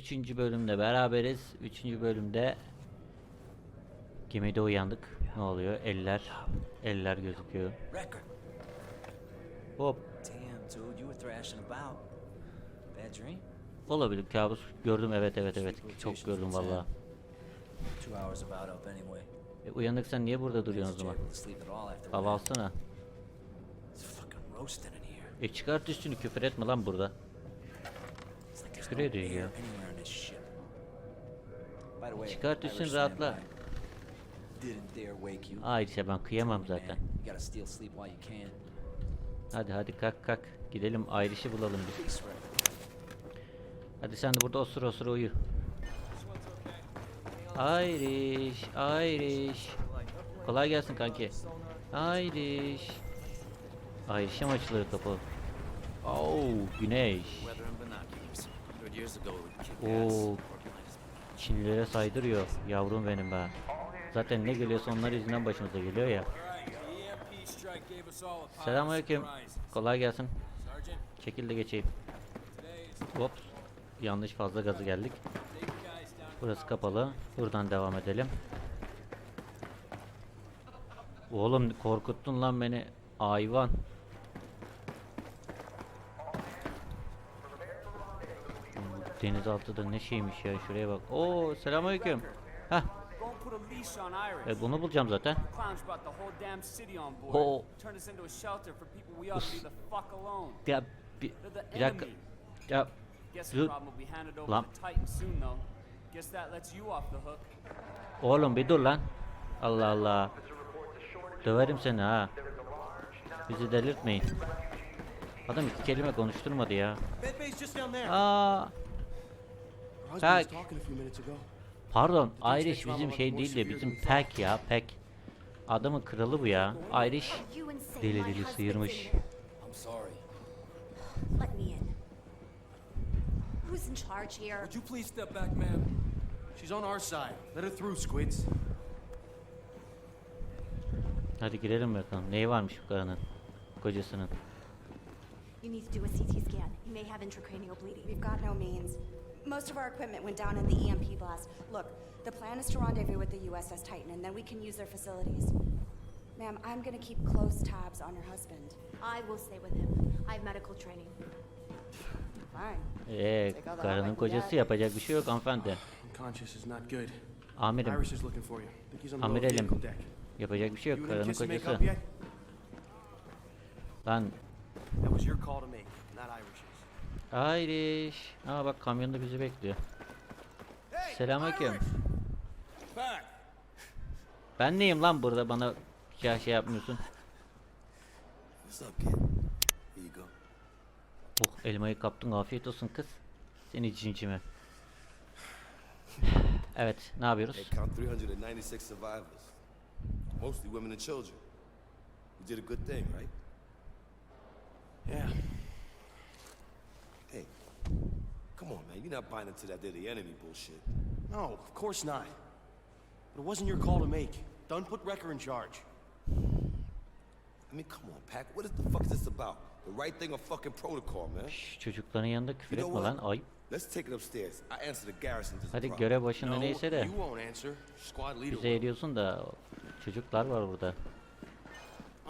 Üçüncü bölümde beraberiz. Üçüncü bölümde gemide uyandık. Ne oluyor? Eller. Eller gözüküyor. Hop. Olabilir. Kabus gördüm. Evet evet evet. Çok gördüm valla. E, uyandık sen niye burada duruyorsun o zaman? Hava alsana. E çıkart üstünü küfür etme lan burada. Küfür ya. Çıkart Irish rahatla. Ayşe ben kıyamam zaten. Hadi hadi kalk kalk. Gidelim Ayriş'i bulalım biz. Hadi sen de burada osur osur uyu. Irish, Irish. Kolay gelsin kanki. Irish. Irish'e mi açılıyor kapı? Oo, güneş. Oo, Çinlilere saydırıyor. Yavrum benim be. Zaten ne geliyorsa onlar yüzünden başımıza geliyor ya. Selamünaleyküm. Kolay gelsin. Çekil de geçeyim. Hop. Yanlış fazla gazı geldik. Burası kapalı. Buradan devam edelim. Oğlum korkuttun lan beni. Hayvan. Bu Denizaltı da ne şeymiş ya şuraya bak. Oo selamünaleyküm. Iris. E, bunu bulacağım zaten. Turned us. Ya bir, bir dakika. Ya dur. Lan. Oğlum bir dur lan. Allah Allah. Döverim seni ha. Bizi delirtmeyin. Adam iki kelime konuşturmadı ya. Aa, Pack. was talking a few minutes ago. pardon. Irish bizim şey değil de bizim Pack ya. Pack. Adamın kralı bu ya. Irish deli deli sıyırmış. Who's in charge here? Would you please step back, ma'am? She's on our side. Let her through, squids. Hadi girelim bakalım. Neyi varmış bu karının? Kocasının. You need to do a CT scan. You may have intracranial bleeding. We've got no means. Most of our equipment went down in the EMP blast. Look, the plan is to rendezvous with the USS Titan, and then we can use their facilities. Ma'am, I'm gonna keep close tabs on your husband. I will stay with him. I have medical training. Fine. Eee karının kocası yapacak bir şey yok hanımefendi. Unconscious is not good. Amirim Iris is looking for you. Think he's on the lower Amirelim. vehicle deck. yapacak bir şey You yok and him karının kiss make kocası. up yet? Lan That was your call to make, not Irish's. Irish. Aa bak kamyonda bizi bekliyor. Selamünaleyküm. Ben neyim lan burada bana şey, şey yapmıyorsun. Oh elmayı kaptın afiyet olsun kız. Seni cincime. Evet ne yapıyoruz? They count 396 survivors, mostly women and children. You did a good thing, right? Yeah. Hey, come on, man. You're not buying into that they're the enemy bullshit. No, of course not. But it wasn't your call to make. Dunn put Wrecker in charge. I mean, come on, Pack. What is the fuck is this about? The right thing or fucking protocol, man? Şş, çocukların yanında küfür etme lan ayıp. Let's take it upstairs. I answer the garrison Hadi görev başında no, neyse de you won't answer. Squad leader bize ediyorsun da çocuklar var burada.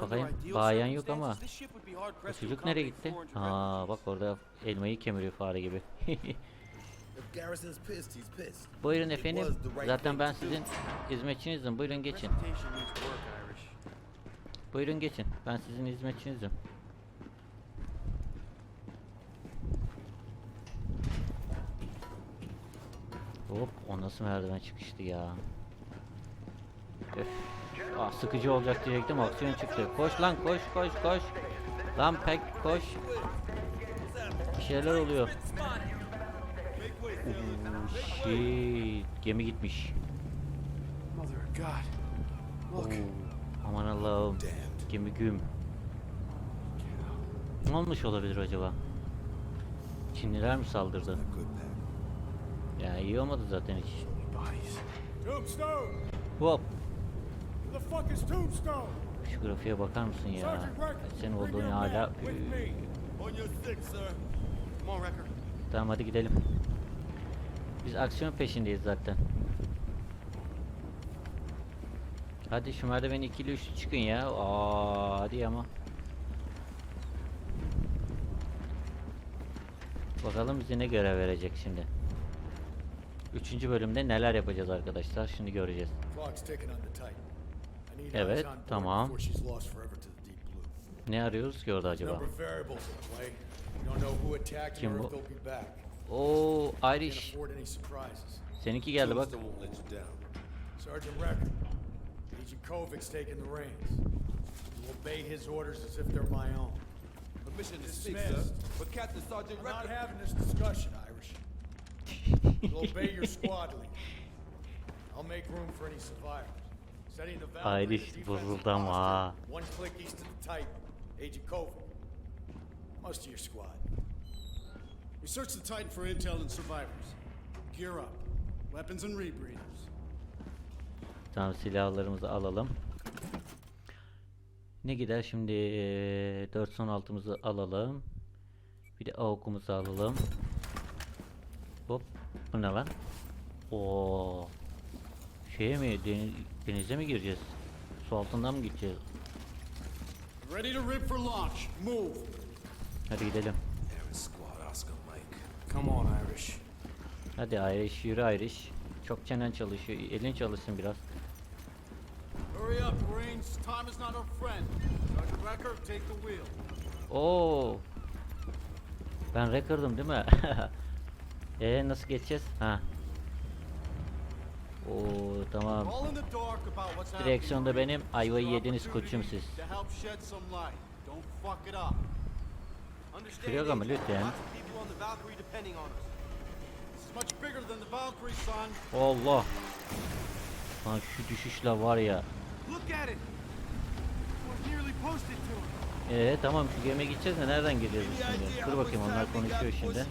Bakayım, bayan yok ama. to çocuk nereye gitti? 400 Aa bak orada elmayı kemiriyor fare gibi. Buyurun efendim. Zaten ben sizin hizmetçinizim. Buyurun geçin. Buyurun geçin. Ben sizin hizmetçinizim. Hop o nasıl merdiven çıkıştı ya. Öf. Aa, sıkıcı olacak diyecektim aksiyon çıktı. Koş lan koş koş koş. Lan pek koş. Bir şeyler oluyor. Shit. Gemi gitmiş. Mother of God. Look. Oo, Aman Allah'ım. Gemi güm. Ne olmuş olabilir acaba? Çinliler mi saldırdı? Ya iyi olmadı zaten hiç. Tombstone! Hop. Who the fuck is Tombstone? Şu grafiğe bakar mısın ya? Bring olduğun hala... Tamam hadi gidelim. Biz aksiyon peşindeyiz zaten. Hadi şu merdiven ikili üçlü çıkın ya. Aa, hadi ama. Bakalım bize ne görev verecek şimdi. Üçüncü bölümde neler yapacağız arkadaşlar şimdi göreceğiz. Evet, tamam. Ne arıyoruz ki orada acaba? Kim bu? If they'll be back. Oo Can't Irish. any surprises. Seninki geldi bak. Tombstone won't let you down. Sergeant Record, Agent Kovic's taking the reins. You obey his orders as if they're my own. Permission to speak, sir. But Captain Sergeant I'm not having this discussion, Irish. You'll obey your squad leader. I'll make room for any survivors. Setting the Valkyrie Irish bozuldu ama ha. One click east of the Titan. Agent Kovic. Most of your squad. We searched the Titan for intel and survivors. Gear up. Weapons and rebreathers. Tamam silahlarımızı alalım. Ne gider şimdi? Eee, 416'mızı alalım. Bir de AWP'umuzu alalım. Hop. Bu ne lan? Oo. Şeye mi? deni- denize mi gireceğiz? Su altından mı gideceğiz? Ready to rip for launch. Move. Hadi gidelim. Come on, Irish. Hadi Irish, yürü Irish. Çok çenen çalışıyor. Elin çalışsın biraz. Hurry up, Marines. Time is not our friend. Sergeant Recker, take the wheel. Oo. Ben record'ım değil mi? Ee nasıl geçeceğiz? Ha. Oo tamam. Direksiyonda benim, ayvayı yediniz koçum siz. Yok ama lütfen. Allah. Lan şu düşüşle var ya. Ee tamam şu gemiye gideceğiz de nereden gireceğiz biz şimdi? Dur bakayım onlar konuşuyor şimdi.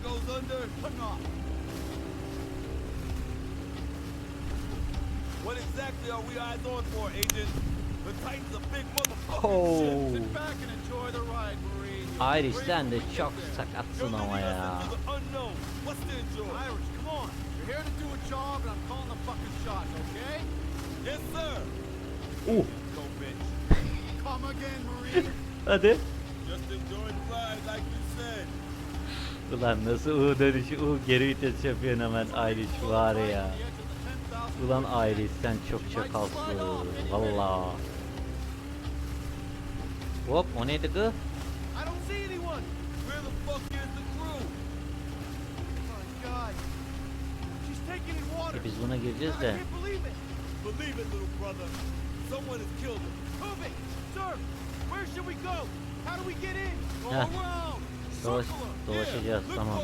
What exactly are we eyes on for, Agent? The Titan's a big motherfucker. Oo. Sit back and enjoy the ride, Marine. Irish sen de çok sakatsın ama ya. Uh. Hadi. Ulan nasıl U dönüşü U geri vites yapıyorsun hemen Irish var ya. The edge of the 10,000 Ulan Irish sen çok çakalsın. Valla. Hop o neydi kız? See anyone. Where the fuck is the crew? My God. She's taking in water. E biz buna gireceğiz de. believe it. Believe it, little brother. Someone has killed him. Move it. Sir, where should we go? How do we get in? Go Heh. around. Dolaş, her. dolaşacağız tamam.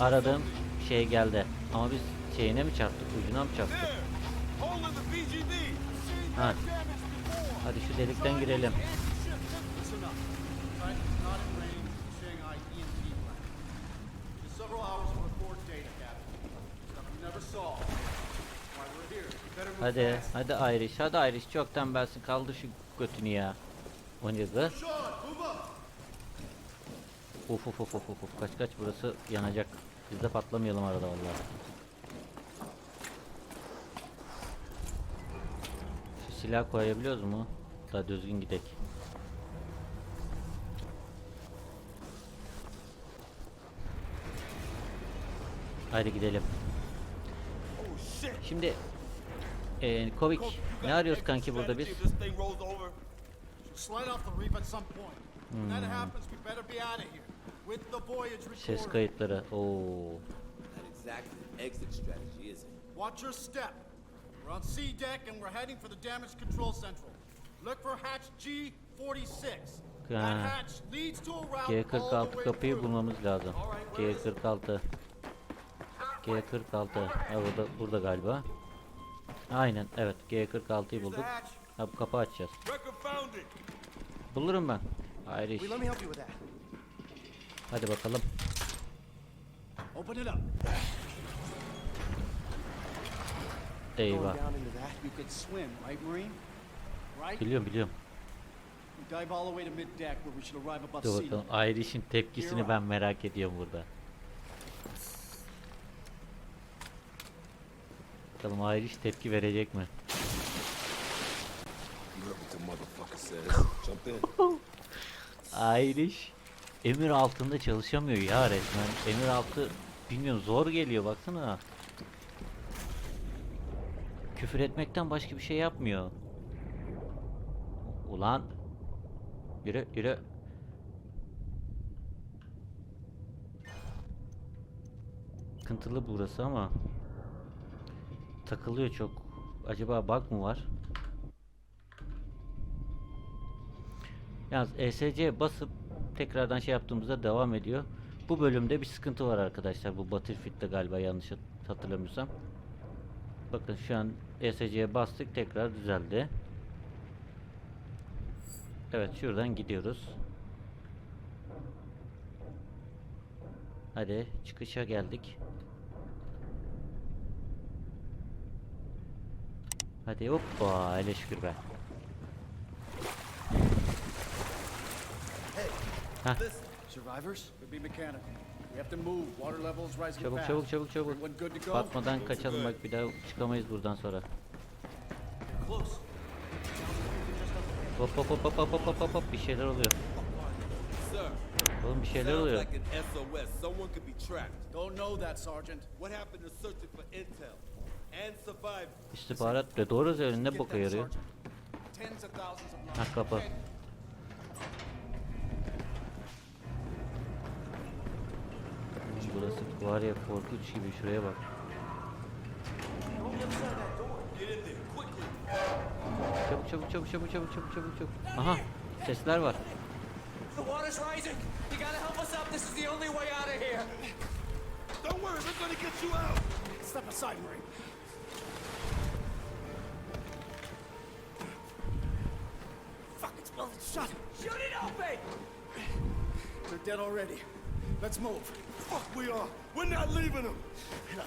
Aradığım şey geldi. Ama biz şeyine mi çarptık, ucuna mı çarptık? Ha. Hadi şu delikten girelim. Anti-ship. Listen up. Titan's not in range of the Shanghai EMP plant. In several hours of report data, Captain. Stuff we never saw. Why we're here. We better move Hadi, hadi Irish, hadi Irish. Çok tembelsin. Kaldır şu götünü ya. O ne kız? Uf uf uf uf. uf. Kaç kaç burası yanacak. Biz de patlamayalım arada vallahi. Şu silah koyabiliyoruz mu? Daha düzgün gidek. Haydi gidelim. Şimdi eee Kovic ne arıyoruz kanki burada biz? Voyage Ses kayıtları. Oo. Watch your step. We're on C deck and we're heading for the damage control central. Look for hatch G46. That Ha. hatch leads to a route all the G46 way kapıyı bulmamız lazım. G46. G46. Ha burada burada galiba. Aynen evet G46'yı Here's bulduk. Ha bu kapı açacağız. Bulurum ben. With that. Hadi bakalım. Eyvah. Biliyorum biliyorum. Dur bakalım. Irish'in tepkisini ben merak ediyorum burada. Bakalım Irish tepki verecek mi? Irish emir altında çalışamıyor ya resmen. Emir altı bilmiyorum zor geliyor baksana. Küfür etmekten başka bir şey yapmıyor. Ulan. Yürü yürü. Sıkıntılı burası ama takılıyor çok. Acaba bug mı var? Yalnız ESC basıp tekrardan şey yaptığımızda devam ediyor. Bu bölümde bir sıkıntı var arkadaşlar. Bu Battlefield'de galiba yanlış hat- hatırlamıyorsam. Bakın şu an ESC'ye bastık tekrar düzeldi. Evet şuradan gidiyoruz. Hadi çıkışa geldik. Hadi hoppa hele şükür be. Heh. Çabuk çabuk çabuk çabuk. Batmadan kaçalım bak bir daha çıkamayız buradan sonra. Hop hop hop hop hop hop hop hop bir şeyler oluyor. Oğlum bir şeyler oluyor. İstihbarat bile doğru üzerine ne boka yarıyor? Ha kapa. Burası var ya korkunç gibi şuraya bak. Çabuk çabuk çabuk çabuk çabuk çabuk çabuk çabuk. Aha sesler var. Don't worry, we're gonna get you out. Step aside, Marine. Dead already. Let's move. Fuck we are. We're not leaving them. Look,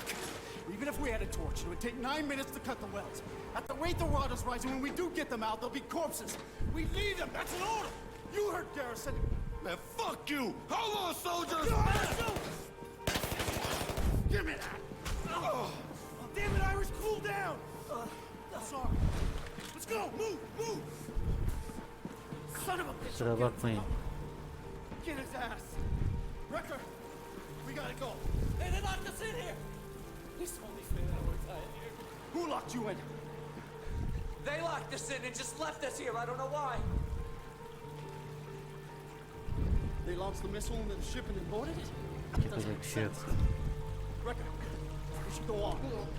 even if we had a torch, it would take nine minutes to cut the wells. At the rate the water's rising, when we do get them out, there'll be corpses. We need them. That's an order. You heard Garrison. Man, fuck you. Hold on, soldiers. Give me that. Oh, oh. damn it, Irish, cool down. Uh, sorry. Let's go. Move, move. Son of a bitch. Kusura bakmayın. Get his ass. Wrecker, we gotta go. Hey, they locked us in here. It's only fair that we're dying here. Who locked you in? They locked us in and just left us here. I don't know why. They launched the missile into the ship and then boarded it? Yapacak bir şey yok. Wrecker, we should go on.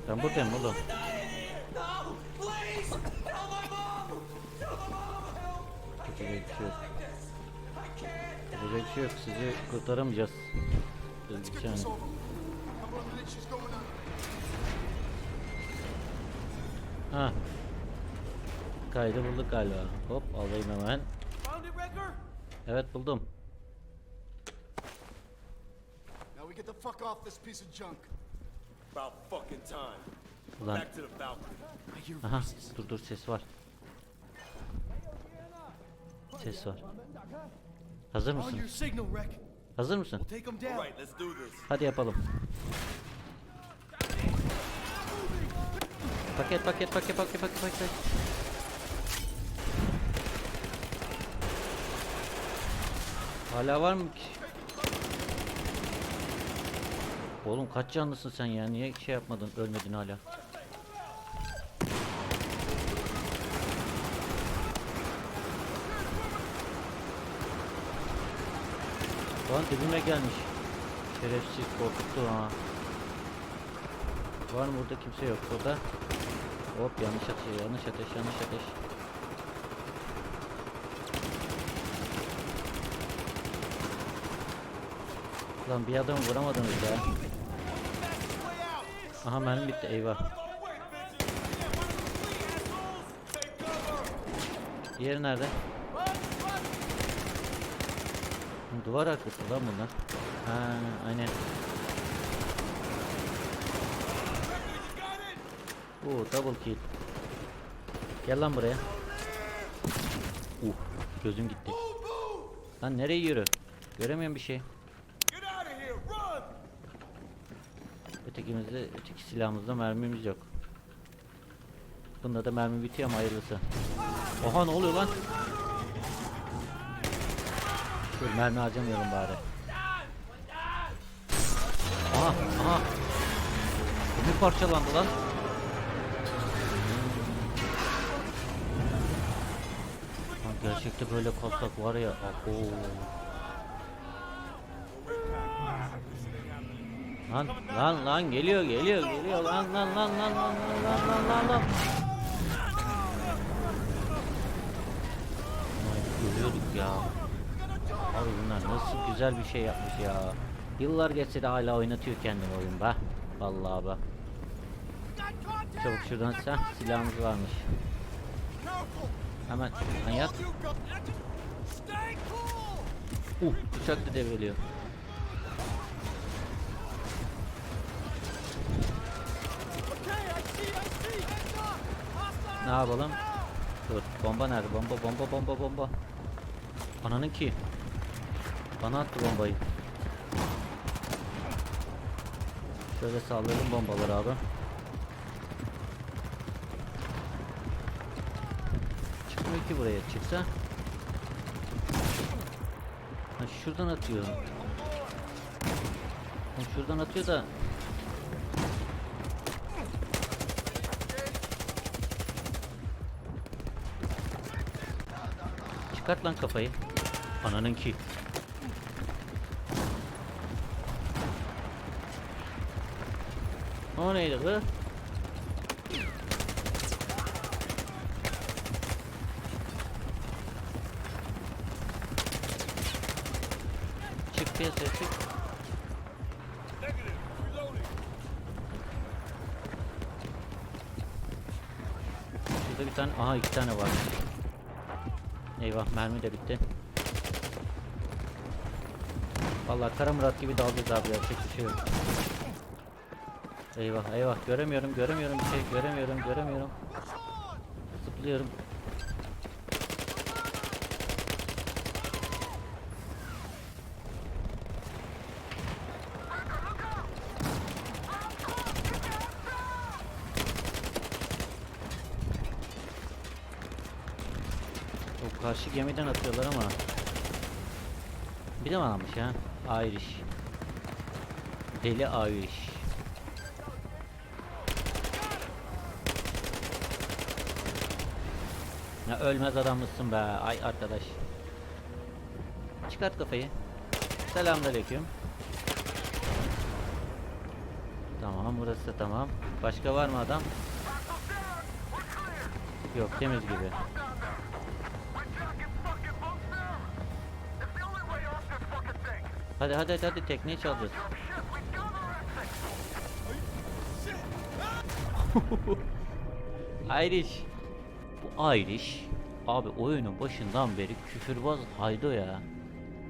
Ben buradayım oğlum. We're dying here. No, Please! Tell my mom! Tell my mom! Help! I can't bir şey die like this. Yapacak şey yok sizi kurtaramayacağız. Dedik yani. Ha. Kaydı bulduk galiba. Hop alayım hemen. Evet buldum. Now we get the fuck off this piece of junk. About fucking time. Ulan. Aha dur dur ses var. Ses var. Hazır mısın? Hazır mısın? Hadi yapalım. Paket paket paket paket paket paket. Hala var mı ki? Oğlum kaç canlısın sen ya? Niye şey yapmadın? Ölmedin hala. Lan dibime gelmiş. Şerefsiz korkuttu ha. Var mı burada kimse yok burada. Hop yanlış ateş, yanlış ateş, yanlış ateş. Lan bir adamı vuramadınız ya. Aha mermi bitti eyvah. Diğeri nerede? Duvar arkası lan bunlar. Ha aynen. Oo double kill. Gel lan buraya. Uh gözüm gitti. Lan nereye yürü? Göremiyorum bir şey. Ötekimizde, öteki silahımızda mermimiz yok. Yakında da mermi bitiyor ama hayırlısı. Oha ne oluyor lan? Dur mermi harcamayalım bari. Aha aha. Bir parçalandı lan. Lan gerçekte böyle kalsak var ya. Oo. Lan lan lan geliyor geliyor geliyor lan lan lan lan lan lan lan lan lan Görüyorduk ya. Güzel bir şey yapmış ya. Yıllar geçse de hala oynatıyor kendini oyun be. Vallahi be. Çabuk şuradan sen silahımız varmış. Hemen lan yat. Uh uçak da devriliyor. Ne yapalım? Dur bomba nerede? Bomba bomba bomba bomba. Ananın ki. Bana attı bombayı. Şöyle sallayalım bombaları abi. Çıkmıyor ki buraya. Çıksa. Ha, şuradan atıyor. Ha, şuradan atıyor da. Çıkart lan kafayı. Ananın ki. O neydi bu? Çık piyasaya çık. Şurada bir tane, aha iki tane var. Eyvah mermi de bitti. Vallahi Kara Murat gibi dalacağız abi yapacak bir şey yok. Eyvah eyvah göremiyorum göremiyorum bir şey göremiyorum göremiyorum. Zıplıyorum. O karşı gemiden atıyorlar ama. Bir de mi almış ha? Irish. Deli Irish. Ya ölmez adam mısın be ay arkadaş. Çıkart kafayı. Selamünaleyküm. Tamam burası tamam. Başka var mı adam? Yok temiz gibi. Hadi hadi hadi, hadi tekneyi çalacağız. Irish. Bu Irish. Abi oyunun başından beri küfürbaz Haydo ya.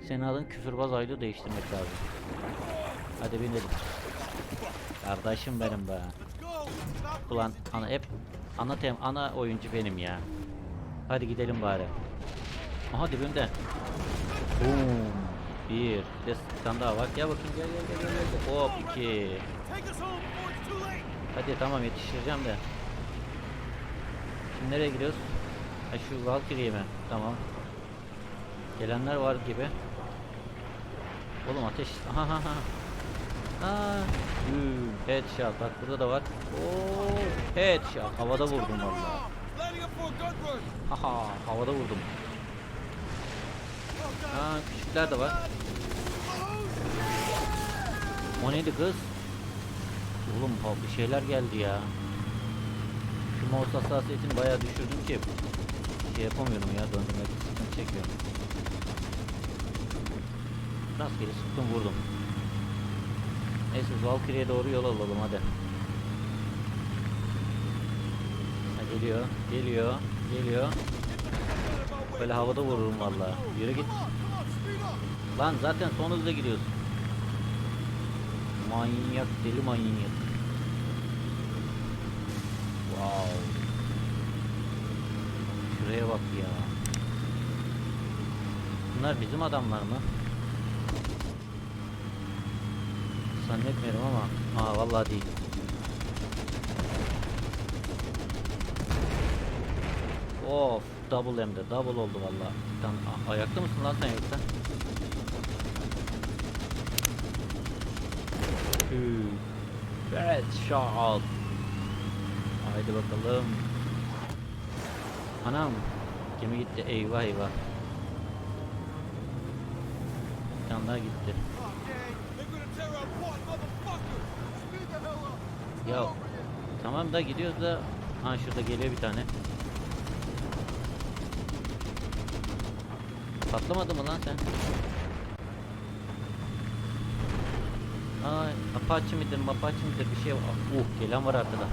Senin adın küfürbaz Haydo değiştirmek lazım. Hadi binelim. Kardeşim benim be. Ulan ana hep ana tem ana oyuncu benim ya. Hadi gidelim bari. Aha dibimde. Boom. Bir. Bir tane daha var. Gel bakayım gel gel gel. gel. Hop iki. Hadi tamam yetiştireceğim de. Şimdi nereye gidiyoruz? Ha şu Valkyrie'ye mi? Tamam. Gelenler var gibi. Oğlum ateş. Aha ha ha. Hmm, headshot bak burada da var. Oo, headshot. Havada vurdum vallahi. Haha, havada vurdum. Aa, küçükler de var. O neydi kız? Oğlum ha, bir şeyler geldi ya. Şu mouse hassasiyetini bayağı düşürdüm ki şey yapamıyorum ya döndürmek sıkıntı çekiyorum. Rastgele sıktım vurdum. Neyse Valkyrie'ye doğru yol alalım hadi. Ha, geliyor, geliyor, geliyor. Böyle havada vururum vallahi. Yürü git. Lan zaten son hızla gidiyorsun. Manyak, deli manyak. Şuraya bak ya. Bunlar bizim adamlar mı? Zannetmiyorum ama. Aa vallahi değil. Of double hem de double oldu valla. Sen ayakta mısın lan sen yoksa? Bad shot. Haydi bakalım. Anam. Gemi gitti. Eyvah eyvah. Bir tane daha gitti. Ya tamam da gidiyoruz da ha şurada geliyor bir tane. Patlamadı mı lan sen? Ay Apache midir Mapache midir bir şey var. Uh gelen var arkada.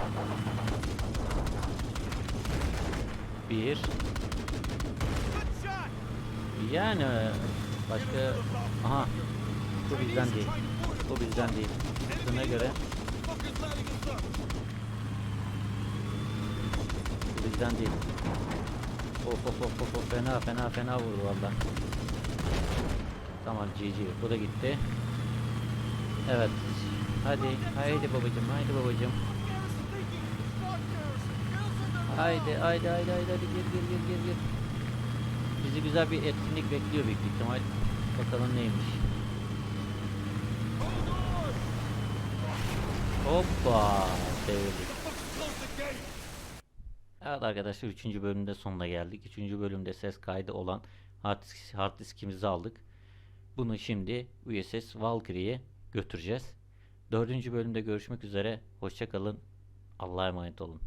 Bir. Yani başka aha bu bizden değil. Bu bizden değil. Buna göre bu bizden değil. Of of of of fena fena fena vurdu valla. Tamam GG bu da gitti. Evet. Hadi haydi babacım haydi babacım. Haydi haydi haydi haydi hadi gir gir gir gir gir. Bizi güzel bir etkinlik bekliyor büyük ihtimal. Bakalım neymiş. Hoppa devirdik. Evet arkadaşlar 3. bölümde sonuna geldik. 3. bölümde ses kaydı olan hard, disk- hard diskimizi aldık. Bunu şimdi USS Valkyrie'ye götüreceğiz. 4. bölümde görüşmek üzere. Hoşçakalın. Allah'a emanet olun.